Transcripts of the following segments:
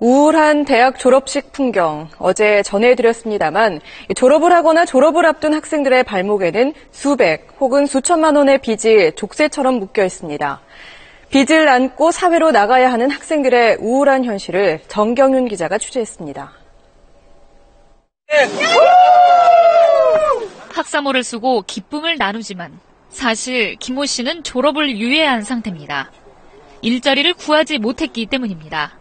우울한 대학 졸업식 풍경 어제 전해드렸습니다만 졸업을 하거나 졸업을 앞둔 학생들의 발목에는 수백 혹은 수천만 원의 빚이 족쇄처럼 묶여 있습니다. 빚을 안고 사회로 나가야 하는 학생들의 우울한 현실을 정경윤 기자가 취재했습니다. 학사모를 쓰고 기쁨을 나누지만 사실 김모 씨는 졸업을 유예한 상태입니다. 일자리를 구하지 못했기 때문입니다.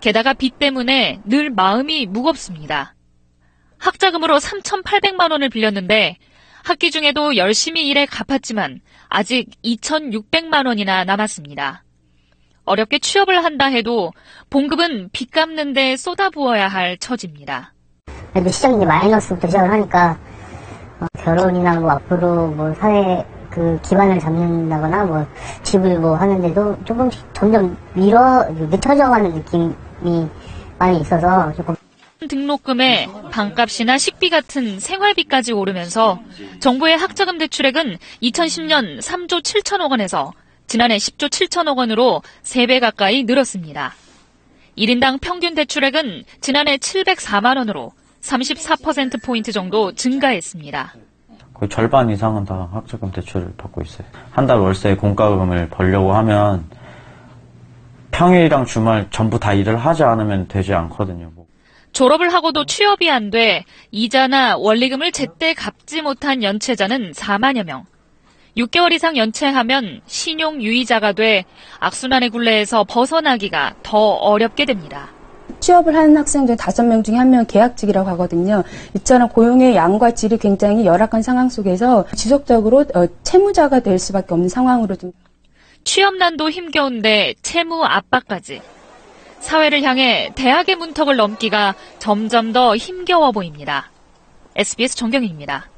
게다가 빚 때문에 늘 마음이 무겁습니다. 학자금으로 3,800만 원을 빌렸는데 학기 중에도 열심히 일해 갚았지만 아직 2,600만 원이나 남았습니다. 어렵게 취업을 한다 해도 봉급은 빚 갚는 데 쏟아부어야 할 처지입니다. 근데 시작이 이제 마이너스부터 시작을 하니까 어, 결혼이나 뭐 앞으로 뭐 사회 그 기반을 잡는다거나 뭐 집을 뭐 하는데도 조금씩 점점 미뤄 늦춰져 가는 느낌이 많이 있어서 조금 등록금에 방값이나 식비 같은 생활비까지 오르면서 정부의 학자금 대출액은 2010년 3조 7천억 원에서 지난해 10조 7천억 원으로 3배 가까이 늘었습니다. 1인당 평균 대출액은 지난해 704만 원으로 34%포인트 정도 증가했습니다. 거의 절반 이상은 다 학자금 대출을 받고 있어요. 한 달 월세 공과금을 벌려고 하면 평일이랑 주말 전부 다 일을 하지 않으면 되지 않거든요. 뭐. 졸업을 하고도 취업이 안 돼 이자나 원리금을 제때 갚지 못한 연체자는 4만여 명. 6개월 이상 연체하면 신용 유의자가 돼 악순환의 굴레에서 벗어나기가 더 어렵게 됩니다. 취업을 하는 학생들 다섯 명 중에 한명 계약직이라고 하거든요. 이처럼 고용의 양과 질이 굉장히 열악한 상황 속에서 지속적으로 어, 채무자가 될 수밖에 없는 상황으로 좀 취업난도 힘겨운데 채무 압박까지. 사회를 향해 대학의 문턱을 넘기가 점점 더 힘겨워 보입니다. SBS 정경입니다.